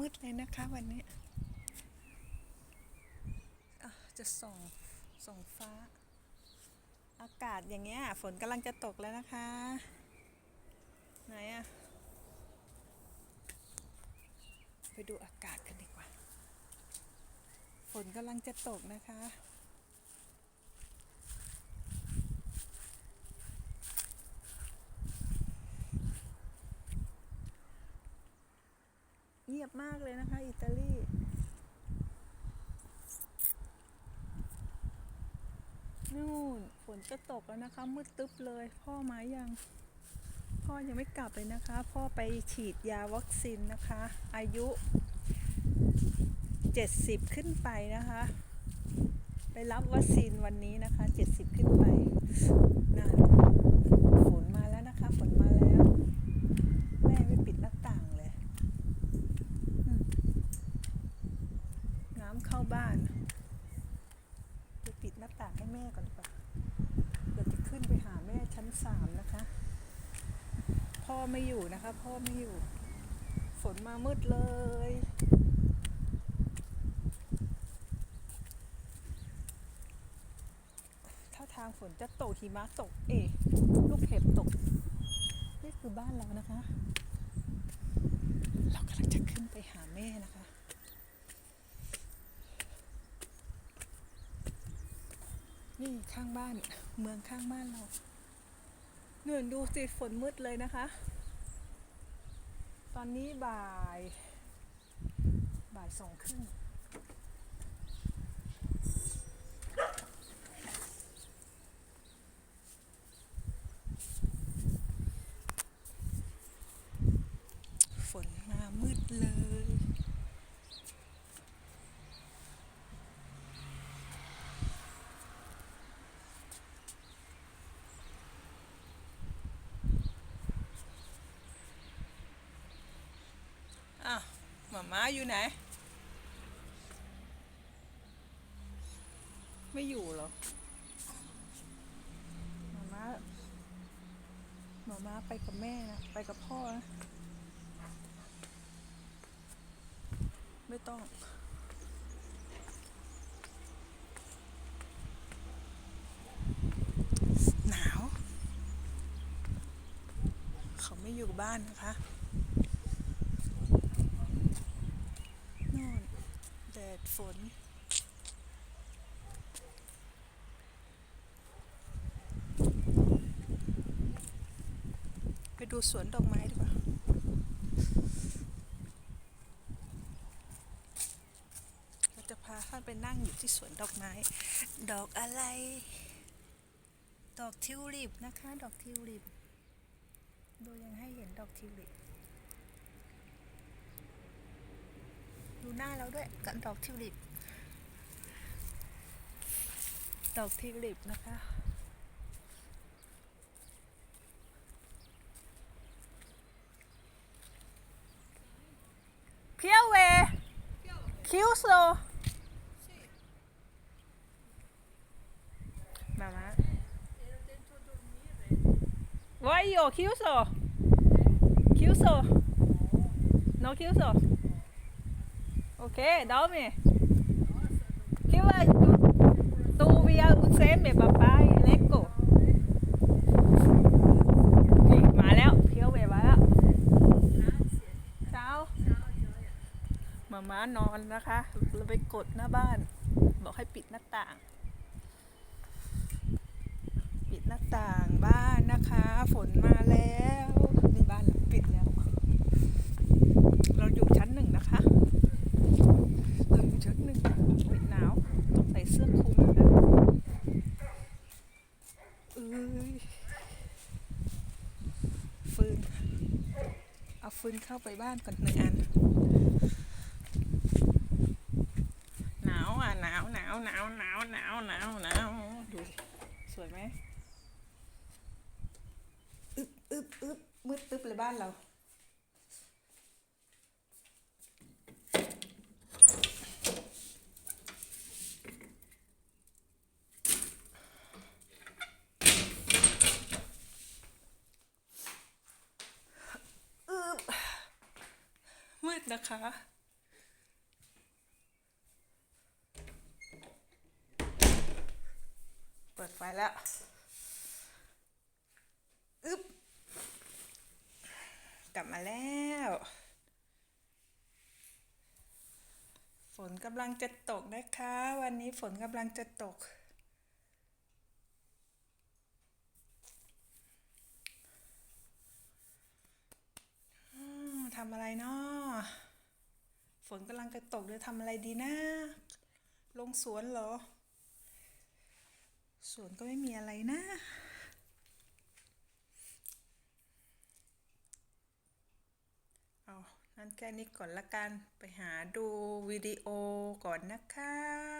มืดเลยนะคะวันนี้จะส่องส่องฟ้า อากาศอย่างเงี้ย ฝนกำลังจะตกแล้วนะคะ ไหนอะไปดูอากาศกันดีกว่า ฝนกำลังจะตกนะคะ เงียบมากเลยนะคะ อิตาลีนู่นฝนจะตกแล้วนะคะ มืดตึ๊บเลย พ่อมายัง พ่อยังไม่กลับเลยนะคะ พ่อไปฉีดยาวัคซีนนะคะ อายุ 70 ขึ้นไปนะคะ ไปรับวัคซีนวันนี้นะคะ 70 ขึ้นไปนั่นฝนมาแล้วนะคะ ฝนมาแล้ว แม่ไม่ปิดหน้าต่างเลย น้ำเข้า บ้านไปปิดหน้าต่างให้แม่ก่อนกว่าเดี๋ยวจะขึ้นไปหาแม่ชั้นสามนะคะ พ่อไม่อยู่นะคะ พ่อไม่อยู่ ฝนมามืดเลยถ้าทางฝนจะตกหิมะตกเอลูกเห็บตก นี่คือบ้านเรานะคะ เรากำลังจะขึ้นไปหาแม่นะคะ นี่ข้างบ้านเมืองข้างบ้านเราเหนื่อยดูสิฝนมืดเลยนะคะ ตอนนี้บ่าย บ่ายสองครึ่งฝนมามืดเลย อ้าวห มาม้าอยู่ไหน ไม่อยู่หรอหมาม้าหมาม้าไปกับแม่นะ ไปกับพ่อนะ ไม่ต้องหนาวเขาไม่อยู่บ้านนะคะ โน่นแดดฝ น ไปดูสวนดอกไม้ดีกว่าเราจะพาท่านไปนั่งอยู่ที่สวนดอกไม้ ดอกอะไร ดอกทิวลิปนะคะ ดอกทิวลิป ดูยังให้เห็นดอกทิวลิป ดูหน้าเราด้วยกับดอกทิวลิป ดอกทิวลิปนะคะเพียวเวคิวโซมามา Voglio chiuso chiuso no chiuso ok dormi che vuoi tu tu via un seme papà ecco มาแล้วเพียวเวมาแล้วเช้าหมาม้านอนนะคะเราไปกดหน้าบ้าน บอกให้ปิดหน้าต่าง ปิดหน้าต่างบ้านนะคะ ฝนมาแล้วนี่บ้านเราปิดแล้ว เราอยู่ชั้นหนึ่งนะคะ เราอยู่ชั้นหนึ่งปิดหนาวต้องใส่เสื้อคลุมนะคะเอ้ย ฟืน เอาฟืนเข้าไปบ้านก่อนหนึ่งอัน หนาวอะหนาวหนาวหนาวหนาวหนาวหนาวหนาวดูสิสวยไหมอึบอึบอึบมืดตึ๊บเลยบ้านเรา นะคะ เปิดไฟแล้วอึ๊บกลับมาแล้ว ฝนกำลังจะตกนะคะ วันนี้ฝนกำลังจะตก ทำอะไรเนาะฝนกำลังจะตกเดี๋ยวทำอะไรดีนะ ลงสวนเหรอ สวนก็ไม่มีอะไรนะ เอานั่นแค่นี้ก่อนละกัน ไปหาดูวิดีโอก่อนนะคะ